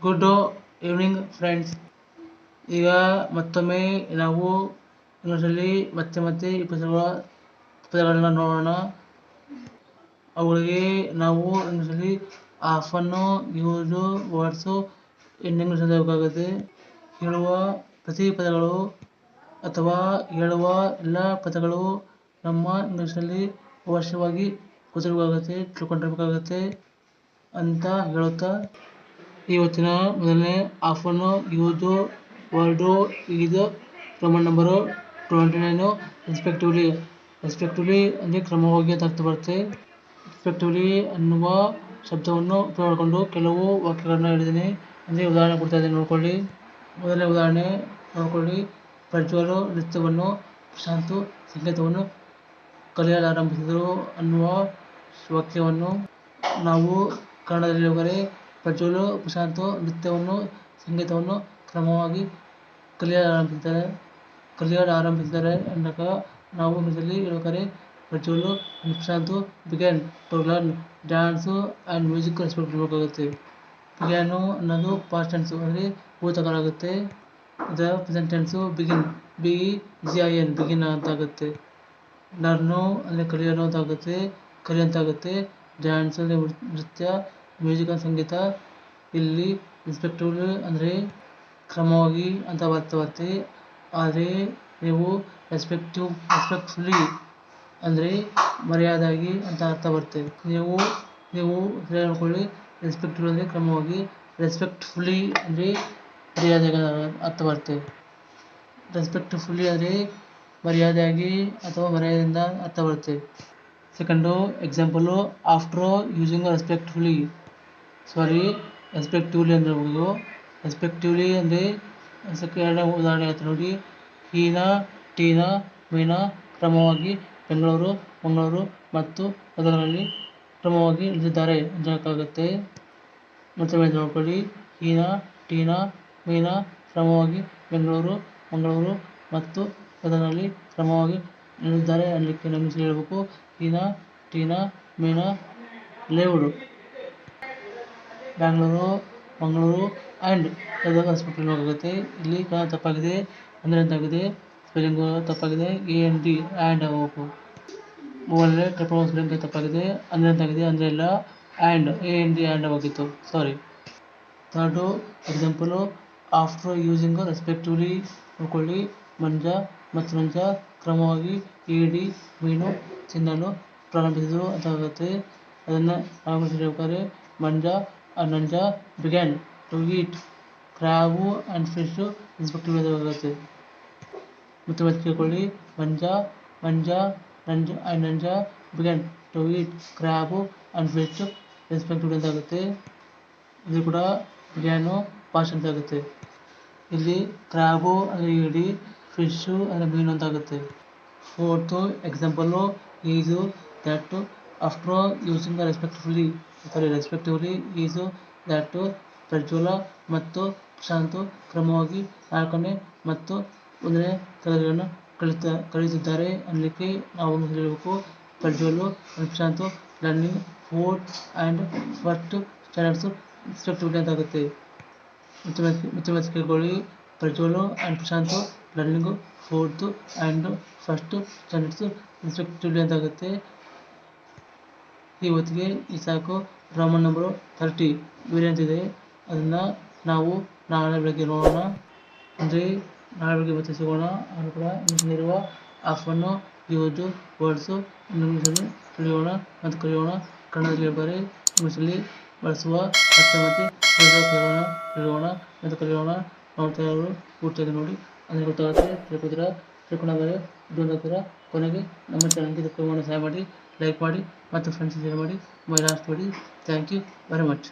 Good evening friends ಈಗ ಮತ್ತೊಮ್ಮೆ ನಾವು ಇಂಗ್ಲೀಷಲ್ಲಿ ಮತ್ತೆ ಮತ್ತೆ ಈ ಪದಗಳನ್ನ ನೋಡೋಣ. ಅವುಗಳಿಗೆ ನಾವು ಇಂಗ್ಲೀಷಲ್ಲಿ ಆಫನ್ನು ಯೂಸು ವರ್ಡ್ಸು ಇಂಗ್ಲೀಷ್ ಬೇಕಾಗುತ್ತೆ ಹೇಳುವ ಪ್ರತಿ ಪದಗಳು ಅಥವಾ ಹೇಳುವ ಎಲ್ಲ ಪದಗಳು ನಮ್ಮ ಇಂಗ್ಲೀಷಲ್ಲಿ ಅವಶ್ಯವಾಗಿ ಗೊತ್ತಿರಬೇಕಾಗುತ್ತೆ ತಿಳ್ಕೊಂಡಿರಬೇಕಾಗುತ್ತೆ ಅಂತ ಹೇಳುತ್ತಾ ಇವತ್ತಿನ ಮೊದಲನೇ ಆಫನ್ನು ಯೂಸು ವರ್ಡು ಇದು Roman number twenty nine respectively respectively ಅಂದರೆ ಕ್ರಮವಾಗಿ ಅಂತ ಬರುತ್ತೆ. ರೆಸ್ಪೆಕ್ಟಿವ್ಲಿ ಅನ್ನುವ ಶಬ್ದವನ್ನು ಉಪಯೋಗ ಮಾಡಿಕೊಂಡು ಕೆಲವು ವಾಕ್ಯಗಳನ್ನು ಹೇಳಿದ್ದೀನಿ. ಅಂದರೆ ಉದಾಹರಣೆ ಕೊಡ್ತಾ ಇದ್ದೀನಿ ನೋಡ್ಕೊಳ್ಳಿ. ಮೊದಲನೇ ಉದಾಹರಣೆ ನೋಡ್ಕೊಳ್ಳಿ. ಪ್ರಜ್ವಲು ನೃತ್ಯವನ್ನು ಪ್ರಶಾಂತು ಸಂಗೀತವನ್ನು ಕಲಿಯಲಾರಂಭಿಸಿದರು ಅನ್ನುವ ವಾಕ್ಯವನ್ನು ನಾವು ಕನ್ನಡದಲ್ಲಿ ಹೇಳಿದರೆ ಪ್ರಜ್ವಲು ಪ್ರಶಾಂತು ನೃತ್ಯವನ್ನು ಸಂಗೀತವನ್ನು ಕ್ರಮವಾಗಿ ಕಲಿಯಲು ಆರಂಭಿಸಿದ್ದಾರೆ ಅಂದಾಗ ನಾವು ಇದರಲ್ಲಿ ಹೇಳ್ಬೇಕಾದ್ರೆ Prajwal Prashant began to learn dance and music respect ಮಾಡಬೇಕಾಗುತ್ತೆ ಬಿಗ್ಯಾನು ಅನ್ನೋದು ಪಾಸ್ಟ್ ಟೆನ್ಸು ಅಂದರೆ ಭೂತಕಾಲಾಗುತ್ತೆ the present tense begin B G I N begin ಅಂತಾಗುತ್ತೆ. Learn ಅಂದರೆ ಕಲಿಯಲು ಅಂತಾಗುತ್ತೆ ಕಲಿ ಅಂತಾಗುತ್ತೆ ಡ್ಯಾನ್ಸ್ ಅಂದರೆ ನೃತ್ಯ ಮ್ಯೂಸಿಕ್ ಅಂದರೆ ಸಂಗೀತ, ಇಲ್ಲಿ ರೆಸ್ಪೆಕ್ಟಿವ್ಲಿ ಅಂದರೆ ಕ್ರಮವಾಗಿ ಅಂತ ಬರುತ್ತೆ ಆದರೆ ನೀವು ರೆಸ್ಪೆಕ್ಟಿವ್ ರೆಸ್ಪೆಕ್ಟ್ಫುಲಿ ಅಂದರೆ ಮರ್ಯಾದಾಗಿ ಅಂತ ಅರ್ಥ ಬರುತ್ತೆ ನೀವು ನೀವು ಹೇಳ್ಕೊಳ್ಳಿ ರೆಸ್ಪೆಕ್ಟಿವ್ ಅಂದರೆ ಕ್ರಮವಾಗಿ ರೆಸ್ಪೆಕ್ಟ್ಫುಲಿ ಅಂದರೆ ಮರ್ಯಾದೆಗೆ ಅರ್ಥ ಬರುತ್ತೆ ರೆಸ್ಪೆಕ್ಟ್ಫುಲಿ ಅಂದರೆ ಮರ್ಯಾದೆಯಾಗಿ ಅಥವಾ ಮರ್ಯಾದೆಯಿಂದ ಅರ್ಥ ಬರುತ್ತೆ second example after using respectfully sorry respectively ಅಂದರೆ ಹೋಗೋದು ರೆಸ್ಪೆಕ್ಟಿವ್ಲಿ ಅಂದರೆ ಎರಡನೇ ಉದಾಹರಣೆ ಹೇಳ್ತೀನಿ ನೋಡಿ. ಹೀನ ಟೀನ ಮೀನ ಕ್ರಮವಾಗಿ ಬೆಂಗಳೂರು, ಮಂಗಳೂರು ಮತ್ತು ಅದರಲ್ಲಿ ಕ್ರಮವಾಗಿ ಇಳಿದಿದ್ದಾರೆ ಹೇಳೋಕ್ಕಾಗುತ್ತೆ. ಮತ್ತೊಮ್ಮೆ ನೋಡ್ಕೊಳ್ಳಿ. ಹೀನ ಟೀನ ಮೀನ ಕ್ರಮವಾಗಿ ಬೆಂಗಳೂರು, ಮಂಗಳೂರು ಮತ್ತು ಅದರಲ್ಲಿ ಕ್ರಮವಾಗಿ ಇಳಿದಿದ್ದಾರೆ ಅನ್ನಲಿಕ್ಕೆ ನಮಗೆ ಹೇಳಬೇಕು. Heena Teena Meena left Bangalore, Mangalore and Gadag hospital ಹೋಗುತ್ತೆ. ಇಲ್ಲಿ ಕನ್ನಡ ತಪ್ಪಾಗಿದೆ, ಅಂದರೆ ಅಂತಾಗಿದೆ ಸ್ಪೆಲ್ಲಿಂಗು ತಪ್ಪಾಗಿದೆ ಎ ಎನ್ ಡಿ ಆ್ಯಂಡ್ ಆಗಬೇಕು ಮೂರನೇ ಟ್ರಿಪಲ್ ಸ್ಪೆಲ್ಲಿಂಗ್ ತಪ್ಪಾಗಿದೆ, ಅಂದರೆ ಅಂತಾಗಿದೆ ಅಂದರೆ ಇಲ್ಲ and A N D and ಹೋಗಿತ್ತು. Sorry third example after using respectively ನೋಡ್ಕೊಳ್ಳಿ. ಮಂಜ ಮತ್ತು ಮಂಜ ಕ್ರಮವಾಗಿ ಏಡಿ ಮೀನು ತಿನ್ನಲು ಪ್ರಾರಂಭಿಸಿದರು ಅಂತ ಆಗುತ್ತೆ. ಅದನ್ನು ನಾವು Manja and Nanja began to eat crab and fish respectively ಆಗುತ್ತೆ ಮತ್ತೆ ಮತ್ತೆ ಕೇಳ್ಕೊಳ್ಳಿ Manja Manja Nanja Nanja began to eat crab and fish respectively ಅಂತ ಆಗುತ್ತೆ. ಇದು ಕೂಡ ಬಿಗ್ಯಾನು ಪಾಸ್ಟ್ ಅಂತ ಆಗುತ್ತೆ. ಇಲ್ಲಿ ಕ್ರ್ಯಾಬು ಅಂದರೆ ಏಡಿ ಫಿಶ್ಶು ಅಂದರೆ ಮೀನು ಅಂತ ಆಗುತ್ತೆ. Fourth example is that after using the respectfully sorry respectively is that Prajwal ಮತ್ತು ಶಾಂತು ಕ್ರಮವಾಗಿ ನಾಲ್ಕನೇ ಮತ್ತು ಒಂದನೇ ತರಗತಿಗಳನ್ನು ಕಲಿತ ಕಲಿತಿದ್ದಾರೆ ಅನ್ನಲಿಕ್ಕೆ ನಾವು ಹೇಳಬೇಕು, Prajwal and Prashant learning fourth and first standards respectively ಅಂತ ಆಗುತ್ತೆ ಮತ್ತೆ ಮತ್ತೆ ಮತ್ತೆ ಮತ್ತೆ ಕೇಳ್ಕೊಳ್ಳಿ Prajwal and Prashant learning fourth and first standards respectively ಅಂತ ಆಗುತ್ತೆ ಇವತ್ತಿಗೆ ಈ ಸಾಕು ರೋಮನ್ ನಂಬರು ಥರ್ಟಿ ವೇರಿಯಂಟ್ ಇದೆ ಅದನ್ನು ನಾವು ನಾಳೆ ಬೆಳಗ್ಗೆ ನೋಡೋಣ. ಅಂದರೆ ನಾಳೆ ಬೆಳಗ್ಗೆ ಮತ್ತೆ ಸಿಗೋಣ. ಅದು ಕೂಡ ಇಂಗ್ಲೀಷಲ್ಲಿರುವ ಆಫನ್ನು ಇವತ್ತು ವರ್ಡ್ಸು ಇಂಗ್ಲೀಷಲ್ಲಿ ತಿಳಿಯೋಣ ಮತ್ತು ಕಲಿಯೋಣ. ಕನ್ನಡದಲ್ಲಿ ಹೇಳ್ಬಾರಿ ಇಂಗ್ಲೀಷಲ್ಲಿ ಬಳಸುವ ಮತ್ತೆ ಮತ್ತೆ ಕಲಿಯೋಣ ತಿಳಿಯೋಣ ಮತ್ತು ಕಲಿಯೋಣ. ನೋಡ್ತಾ ಇರೋರು ಪೂರ್ತಿಯಾಗಿ ನೋಡಿ. ಅದನ್ನು ಗೊತ್ತಾಗುತ್ತೆ, ತಿಳ್ಕೊತೀರ? ತಿಳ್ಕೊಂಡಾಗ ಇದು ಅಂತೀರ ಕೊನೆಗೆ ನಮ್ಮ ಚಾನಲ್ಗೆ ಸಬ್ಸ್ಕ್ರೈಬ್ ಮಾಡಿ ಸಹಾಯ ಮಾಡಿ ಲೈಕ್ ಮಾಡಿ ಮತ್ತು ಫ್ರೆಂಡ್ಸ್ ಶೇರ್ ಮಾಡಿ. ಮೈ ಲಾಸ್ಟ್ ಮಾಡಿ ಥ್ಯಾಂಕ್ ಯು ವೆರಿ ಮಚ್